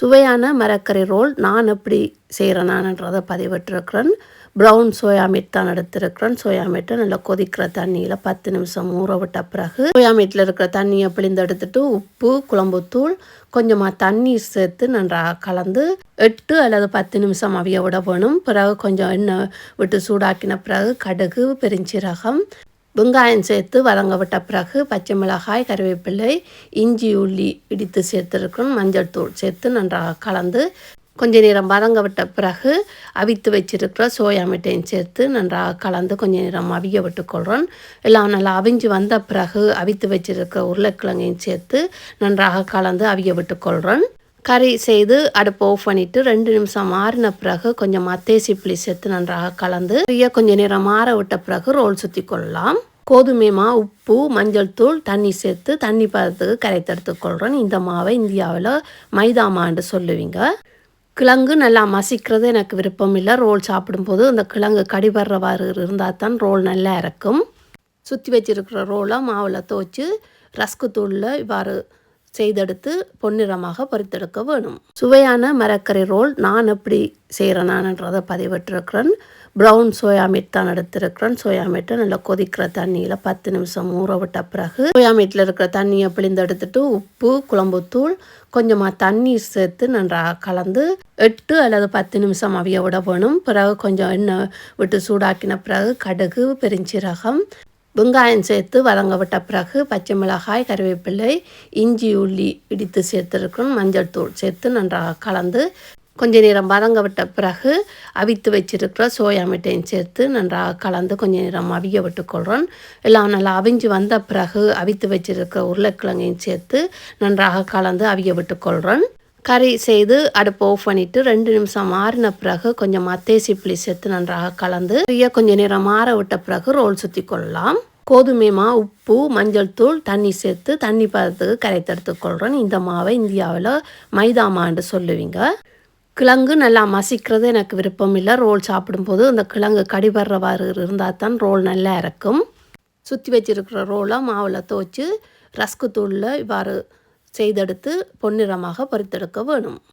சுவையான மரக்கறி ரோல். நான் எப்படி செய்கிறேனான்றதை பதிவிட்டிருக்கிறேன். ப்ரௌன் சோயா மீட் தான் எடுத்திருக்கிறேன். சோயா மீட்டை நல்லா கொதிக்கிற தண்ணியில் பத்து நிமிஷம் ஊற விட்ட பிறகு சோயா மீட்டில் இருக்கிற தண்ணியை பிழிந்தெடுத்துட்டு உப்பு குழம்புத்தூள் கொஞ்சமாக தண்ணீர் சேர்த்து நன்றாக கலந்து எட்டு அல்லது பத்து நிமிஷம் அவிய விட வேணும். பிறகு கொஞ்சம் எண்ணெய் விட்டு சூடாக்கின பிறகு கடுகு பெருஞ்சீரகம் வெங்காயம் சேர்த்து வதங்க விட்ட பிறகு பச்சை மிளகாய் கருவேப்பிள்ளை இஞ்சி உள்ளி இடித்து சேர்த்துருக்கணும். மஞ்சள் தூள் சேர்த்து நன்றாக கலந்து கொஞ்ச நேரம் வதங்க விட்ட பிறகு அவித்து வச்சிருக்கிற சோயா மிட்டையும் சேர்த்து நன்றாக கலந்து கொஞ்ச நேரம் அவிய விட்டுக்கொள்கிறோம் எல்லாம் நல்லா அவிஞ்சு வந்த பிறகு அவித்து வச்சிருக்கிற உருளைக்கிழங்கையும் சேர்த்து நன்றாக கலந்து அவிய விட்டுக்கொள்கிறோம் கறி செய்து அடுப்பை ஆஃப் பண்ணிவிட்டு ரெண்டு நிமிஷம் மாறின பிறகு கொஞ்சம் தேசி புளி சேர்த்து நன்றாக கலந்து கொஞ்சம் நேரம் மாற விட்ட பிறகு ரோல் சுற்றி கொள்ளலாம். கோதுமை மா உப்பு மஞ்சள் தூள் தண்ணி சேர்த்து தண்ணி பதத்துக்கு கரைத்தெடுத்துக்கொள்கிறோம் இந்த மாவை இந்தியாவில் மைதா மான்னு சொல்லுவீங்க. கிழங்கு நல்லா மசிக்கிறது எனக்கு விருப்பம் இல்லை. ரோல் சாப்பிடும்போது அந்த கிழங்கு கடிபடுறவாறு இருந்தால் தான் ரோல் நல்லா இறக்கும். சுற்றி வச்சுருக்கிற ரோலை மாவில் துவச்சி ரஸ்கு தூளில் இவ்வாறு செய்தெடுத்து பொன்னிறமாக பொறித்தெடுக்க வேணும். சுவையான மரக்கறி ரோல் நான் எப்படி செய்கிறேனான்றதை பதிவிட்டிருக்கிறேன். ப்ரௌன் சோயா மீட் தான் எடுத்திருக்கிறேன். சோயா மீட்டை நல்லா கொதிக்கிற தண்ணியில் பத்து நிமிஷம் ஊற விட்ட பிறகு சோயா மீட்டில் இருக்கிற தண்ணியை பிழிந்தெடுத்துட்டு உப்பு குழம்புத்தூள் கொஞ்சமாக தண்ணீர் சேர்த்து நன்றாக கலந்து எட்டு அல்லது பத்து நிமிஷம் அவிய விட வேணும். பிறகு கொஞ்சம் எண்ணெய் விட்டு சூடாக்கின பிறகு கடுகு பெருஞ்சீரகம் வெங்காயம் சேர்த்து வதங்க விட்ட பிறகு பச்சை மிளகாய் கருவேப்பிள்ளை இஞ்சி உள்ளி இடித்து சேர்த்துருக்கணும். மஞ்சள் தூள் சேர்த்து நன்றாக கலந்து கொஞ்ச நேரம் வதங்க விட்ட பிறகு அவித்து வச்சிருக்கிற சோயா மிட்டையும் சேர்த்து நன்றாக கலந்து கொஞ்ச நேரம் அவிய விட்டுக்கொள்கிறோம் எல்லாம் நல்லா அவிஞ்சு வந்த பிறகு அவித்து வச்சிருக்கிற உருளைக்கிழங்கையும் சேர்த்து நன்றாக கலந்து அவிய விட்டுக்கொள்கிறோம் கறி செய்து அடுப்பை ஆஃப் பண்ணிவிட்டு ரெண்டு நிமிஷம் மாறின பிறகு கொஞ்சம் தேசி புளி சேர்த்து நன்றாக கலந்து கொஞ்சம் நேரம் மாற விட்ட பிறகு ரோல் சுற்றி கொள்ளலாம். கோதுமை மா உப்பு மஞ்சள் தூள் தண்ணி சேர்த்து தண்ணி பதத்துக்கு கரைத்தெடுத்துக்கொள்கிறோம் இந்த மாவை இந்தியாவில் மைதா மான்னு சொல்லுவீங்க. கிழங்கு நல்லா மசிக்கிறது எனக்கு விருப்பம் இல்லை. ரோல் சாப்பிடும்போது அந்த கிழங்கு கடிபடுறவாறு இருந்தால் தான் ரோல் நல்லா இறக்கும். சுற்றி வச்சிருக்கிற ரோலை மாவில் துவச்சி ரஸ்கு தூளில் இவ்வாறு செய்தெடுத்து பொன்னிறமாக பொறித்தெடுக்க வேணும்.